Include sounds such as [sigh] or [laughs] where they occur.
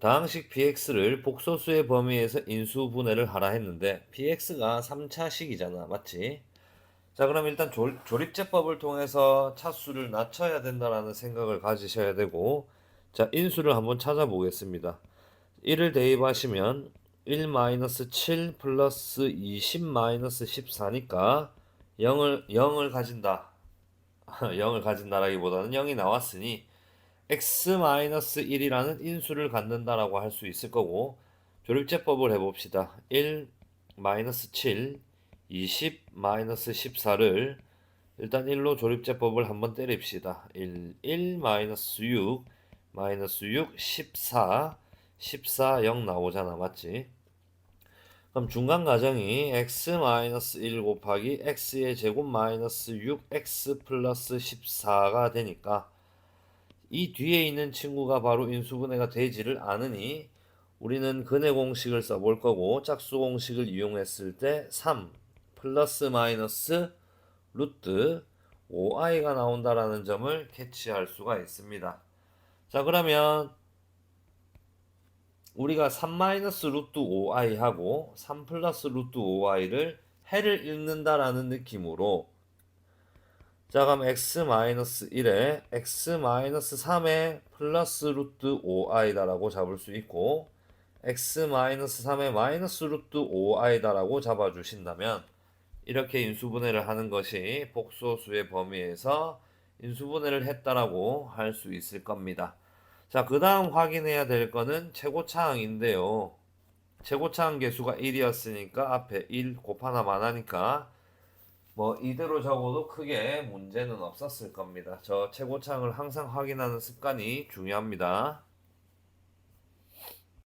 다항식 px를 복소수의 범위에서 인수분해를 하라 했는데 px가 3차식이잖아. 맞지? 자, 그럼 일단 조, 조립제법을 통해서 차수를 낮춰야 된다라는 생각을 가지셔야 되고 자, 인수를 한번 찾아보겠습니다. 1을 대입하시면 1-7 플러스 20-14니까 0을, 0을 가진다. [laughs] 0을 가진다라기보다는 0이 나왔으니 x-1이라는 인수를 갖는다라고 할 수 있을 거고 조립제법을 해봅시다. 1-7, 20-14를 일단 1로 조립제법을 한번 때립시다. 1, 1-6, 마이너스 6, 14, 14, 0 나오잖아. 맞지? 그럼 중간 가정이 x-1 곱하기 x의 제곱 마이너스 6x 플러스 14가 되니까 이 뒤에 있는 친구가 바로 인수분해가 되지를 않으니 우리는 근해 공식을 써볼 거고 짝수 공식을 이용했을 때 3 플러스 마이너스 루트 5i가 나온다라는 점을 캐치할 수가 있습니다. 자 그러면 우리가 3 마이너스 루트 5i 하고 3 플러스 루트 5i를 해를 읽는다라는 느낌으로 자 그럼 x 마이너스 1에 x 마이너스 3에 플러스 루트 5i다라고 잡을 수 있고 x 마이너스 3에 마이너스 루트 5i다라고 잡아주신다면 이렇게 인수분해를 하는 것이 복소수의 범위에서 인수분해를 했다라고 할 수 있을 겁니다. 자, 그 다음 확인해야 될 거는 최고차항인데요. 최고차항 개수가 1이었으니까 앞에 1 곱하나만 하니까 뭐 이대로 적어도 크게 문제는 없었을 겁니다. 저 최고차항을 항상 확인하는 습관이 중요합니다.